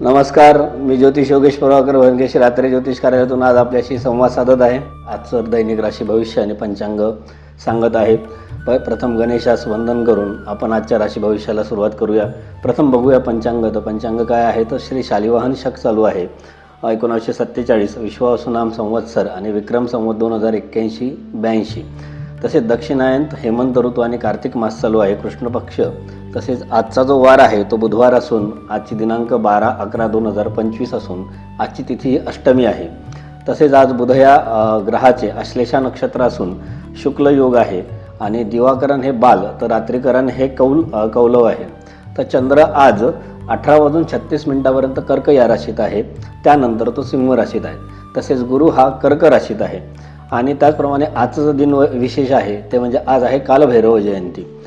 नमस्कार मी ज्योतिष योगेश प्रभाकर वनकेश रात्री ज्योतिष कार्यालयातून आज आपल्याशी संवाद साधत आहे. आजचं दैनिक राशी भविष्य आणि पंचांग सांगत आहे. प प्रथम गणेशास वंदन करून आपण आजच्या राशी भविष्याला सुरुवात करूया. प्रथम बघूया पंचांग. तर पंचांग काय आहे? तर श्री शालिवाहन शक चालू आहे. एकोणावीसशे सत्तेचाळीस विश्वासुनाम संवत्सर आणि विक्रम संवत दोन हजार एक्क्याऐंशी ब्याऐंशी. तसेच दक्षिणायन हेमंत ऋतू आणि कार्तिक मास चालू आहे. कृष्णपक्ष तसेच आजचा जो वार आहे तो बुधवार असून आजची दिनांक बारा अकरा दोन हजार पंचवीस असून आजची तिथी अष्टमी आहे. तसेच आज बुधया ग्रहाचे अश्लेषा नक्षत्र असून शुक्ल योग आहे आणि दिवाकरण हे बाल तर रात्रीकरण हे कौल कौलव आहे. तर चंद्र आज अठरा वाजून छत्तीस मिनिटापर्यंत कर्क या राशीत आहे त्यानंतर तो सिंह राशीत आहे. तसेच गुरु हा कर्क राशीत आहे. आणि त्याचप्रमाणे आजचं जो दिन व- विशेष आहे ते म्हणजे आज आहे कालभैरव जयंती.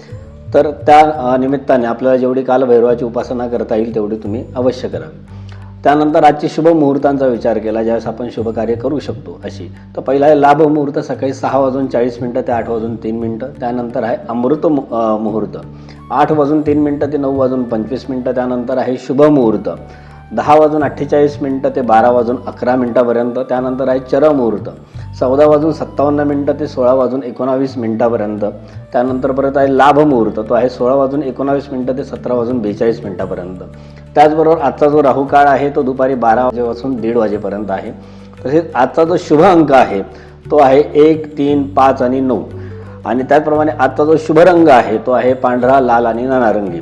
तर त्या निमित्ताने आपल्याला जेवढी कालभैरवाची उपासना करता येईल तेवढी तुम्ही अवश्य करा. त्यानंतर आजची शुभ मुहूर्तांचा विचार केला ज्यावेळेस आपण शुभ कार्य करू शकतो अशी. तर पहिला आहे लाभ मुहूर्त सकाळी सहा वाजून चाळीस मिनटं ते आठ वाजून तीन मिनटं. त्यानंतर आहे अमृत मु- मुहूर्त. आठ वाजून तीन मिनटं ते नऊ वाजून पंचवीस मिनटं. त्यानंतर आहे शुभ मुहूर्त. दहा वाजून अठ्ठेचाळीस मिनटं ते बारा वाजून अकरा मिनटापर्यंत त्यानंतर आहे चरमुहूर्त चौदा वाजून सत्तावन्न मिनटं ते सोळा वाजून एकोणावीस मिनटापर्यंत. त्यानंतर परत आहे लाभ मुहूर्त तो आहे सोळा वाजून एकोणावीस मिनटं ते सतरा वाजून बेचाळीस मिनटापर्यंत. त्याचबरोबर आजचा जो राहू काळ आहे तो दुपारी बारा वाजेपासून दीड वाजेपर्यंत आहे. तसेच आजचा जो शुभ अंक आहे तो आहे एक तीन पाच आणि नऊ. आणि त्याचप्रमाणे आजचा जो शुभ रंग आहे तो आहे पांढरा लाल आणि नानारंगी.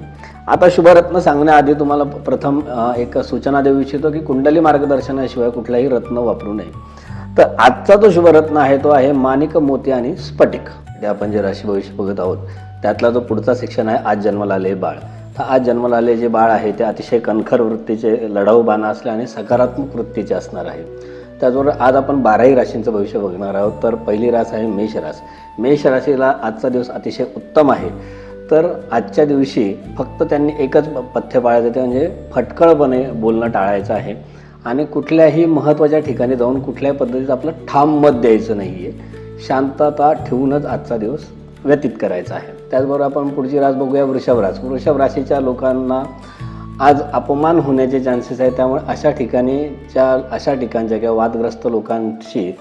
आता शुभरत्न सांगण्याआधी तुम्हाला प्रथम एक सूचना देऊ इच्छितो की कुंडली मार्गदर्शनाशिवाय कुठलाही रत्न वापरू नये. तर आजचा जो शुभरत्न आहे तो आहे माणिक मोती आणि स्फटिक. ते आपण जे राशी भविष्य बघत आहोत त्यातला जो पुढचा सेक्शन आहे आज जन्माला आले बाळ. तर आज जन्माला आले जे बाळ आहे ते अतिशय कणखर वृत्तीचे लढाऊ बाणा असले आणि सकारात्मक वृत्तीचे असणार आहे. त्याचबरोबर आज आपण बाराही राशींचं भविष्य बघणार आहोत. तर पहिली रास आहे मेष रास. मेष राशीला आजचा दिवस अतिशय उत्तम आहे. तर आजच्या दिवशी फक्त त्यांनी एकच पथ्य पाळायचं ते म्हणजे फटकळपणे बोलणं टाळायचं आहे. आणि कुठल्याही महत्त्वाच्या ठिकाणी जाऊन कुठल्याही पद्धतीचं आपलं ठाम मत द्यायचं नाही आहे शांतता ठेवूनच आजचा दिवस व्यतीत करायचा आहे. त्याचबरोबर आपण पुढची रास बघूया वृषभ रास. वृषभ राशीच्या लोकांना आज अपमान होण्याचे चान्सेस आहेत. त्यामुळे अशा ठिकाणीच्या अशा ठिकाणच्या किंवा वादग्रस्त लोकांशी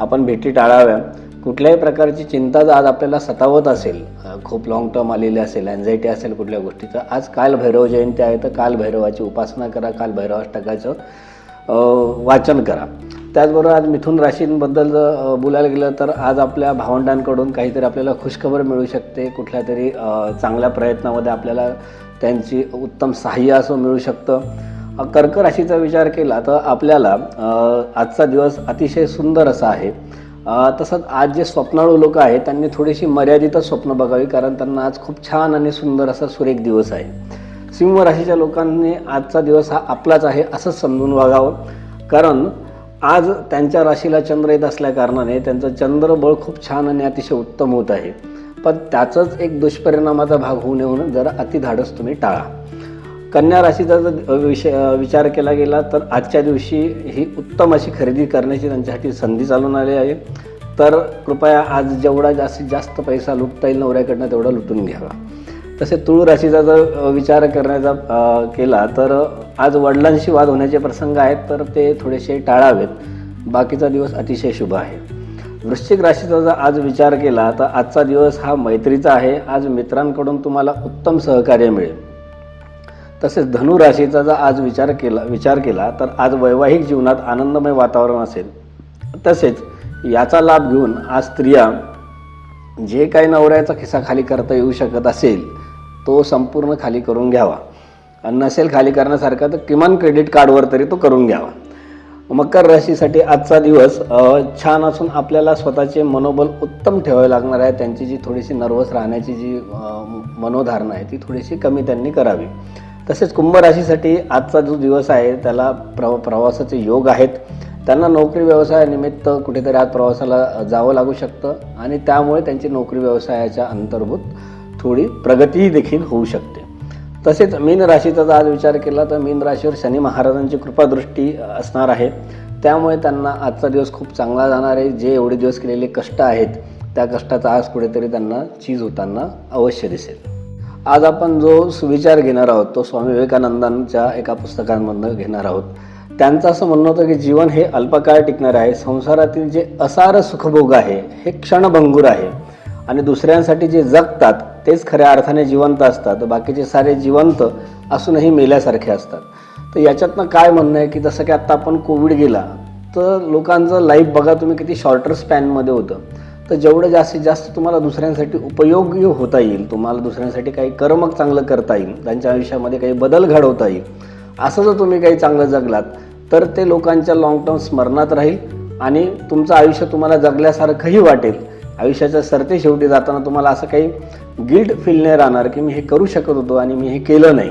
आपण भेटी टाळाव्या कुठल्याही प्रकारची चिंता जर आज आपल्याला सतावत असेल खूप लॉंग टर्म आलेली असेल अँझायटी असेल कुठल्या गोष्टीचं आज काल भैरव जयंती आहे तर काल भैरवाची उपासना करा काल भैरवाष्टकाचं वाचन करा. त्याचबरोबर आज मिथुन राशींबद्दल जर बोलायला गेलं तर आज आपल्या भावंडांकडून काहीतरी आपल्याला खुशखबर मिळू शकते कुठल्या तरी चांगल्या प्रयत्नामध्ये आपल्याला त्यांची उत्तम सहाय्य असं मिळू शकतं. कर्क राशीचा विचार केला तर आपल्याला आजचा दिवस अतिशय सुंदर असा आहे. तसंच आज जे स्वप्नाळू लोक आहेत त्यांनी थोडीशी मर्यादितच स्वप्न बघावी कारण त्यांना आज खूप छान आणि सुंदर असा सुरेख दिवस आहे. सिंह राशीच्या लोकांनी आजचा दिवस हा आपलाच आहे असंच समजून वागावं. कारण आज त्यांच्या राशीला चंद्र येत असल्या कारणाने त्यांचं चंद्रबळ खूप छान आणि अतिशय उत्तम होत आहे. पण त्याचाच एक दुष्परिणामाचा भाग होऊ नये म्हणून जरा अतिधाडस तुम्ही टाळा. कन्या राशीचा जर विषय विचार केला गेला तर आजच्या दिवशी ही उत्तम अशी खरेदी करण्याची त्यांच्यासाठी संधी चालून आली आहे. तर कृपया आज जेवढा जास्तीत जास्त पैसा लुटता येईल नवऱ्याकडनं तेवढा लुटून घ्यावा. तसे तुळू राशीचा जर विचार करण्याचा केला तर आज वडिलांशी वाद होण्याचे प्रसंग आहेत तर ते थोडेसे टाळावेत. बाकीचा दिवस अतिशय शुभ आहे. वृश्चिक राशीचा जर आज विचार केला तर आजचा दिवस हा मैत्रीचा आहे. आज मित्रांकडून तुम्हाला उत्तम सहकार्य मिळेल. तसेच धनु राशीचा जर आज विचार केला विचार केला तर आज वैवाहिक जीवनात आनंदमय वातावरण असेल. तसेच याचा लाभ घेऊन आज स्त्रिया जे काही नवऱ्याचा खिसा खाली करता येऊ शकत असेल तो संपूर्ण खाली करून घ्यावा. आणि नसेल खाली करण्यासारखा तर किमान क्रेडिट कार्डवर तरी तो करून घ्यावा. मकर राशीसाठी आजचा दिवस छान असून आपल्याला स्वतःचे मनोबल उत्तम ठेवावे लागणार आहे. त्यांची जी थोडीशी नर्वस राहण्याची जी मनोधारणा आहे ती थोडीशी कमी त्यांनी करावी. तसेच कुंभ राशीसाठी आजचा जो दिवस आहे त्याला प्रव प्रवासाचे योग आहेत. त्यांना नोकरी व्यवसायानिमित्त कुठेतरी आज प्रवासाला जावं लागू शकतं आणि त्यामुळे त्यांची नोकरी व्यवसायाच्या अंतर्भूत थोडी प्रगतीही देखील होऊ शकते. तसेच मीन राशीचा जर आज विचार केला तर मीन राशीवर शनी महाराजांची कृपादृष्टी असणार आहे. त्यामुळे त्यांना आजचा दिवस खूप चांगला जाणार आहे. जे एवढे दिवस केलेले कष्ट आहेत त्या कष्टाचा आज कुठेतरी त्यांना चीज होताना अवश्य दिसेल. आज आपण जो सुविचार घेणार आहोत तो स्वामी विवेकानंदांच्या एका पुस्तकांमधनं घेणार आहोत. त्यांचं असं म्हणणं होतं की जीवन हे अल्पकाळ टिकणार आहे संसारातील जे असार सुखभोग आहे हे क्षणभंगूर आहे. आणि दुसऱ्यांसाठी जे जगतात तेच खऱ्या अर्थाने जिवंत असतात. बाकीचे सारे जिवंत असूनही मेल्यासारखे असतात. तर याच्यातनं काय म्हणणं आहे की जसं की आत्ता आपण कोविड गेला तर लोकांचं लाईफ बघा तुम्ही किती शॉर्टर स्पॅनमध्ये होतं. तर जेवढं जास्तीत जास्त तुम्हाला दुसऱ्यांसाठी उपयोगी होता येईल तुम्हाला दुसऱ्यांसाठी काही कर्मक चांगलं करता येईल त्यांच्या आयुष्यामध्ये काही बदल घडवता येईल असं जर तुम्ही काही चांगलं जगलात तर ते लोकांच्या लाँग टर्म स्मरणात राहील आणि तुमचं आयुष्य तुम्हाला जगल्यासारखंही वाटेल. आयुष्याच्या सरते शेवटी जाताना तुम्हाला असं काही गिल्ट फील नाही राहणार की मी हे करू शकत होतो आणि मी हे केलं नाही.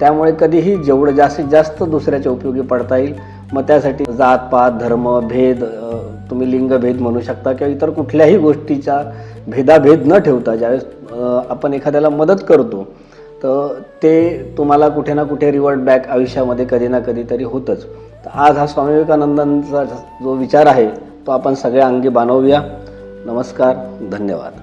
त्यामुळे कधीही जेवढं जास्तीत जास्त दुसऱ्याच्या उपयोगी पडता येईल मग त्यासाठी जात पात धर्म भेद तुम्ही लिंगभेद म्हणू शकता किंवा इतर कुठल्याही गोष्टीचा भेदाभेद न ठेवता ज्यावेळेस आपण एखाद्याला मदत करतो तर ते तुम्हाला कुठे ना कुठे रिवर्ट बॅक आयुष्यामध्ये कधी ना कधी तरी होतंच. तर आज हा स्वामी विवेकानंदांचा जो विचार आहे तो आपण सगळ्या अंगी बनवूया नमस्कार धन्यवाद.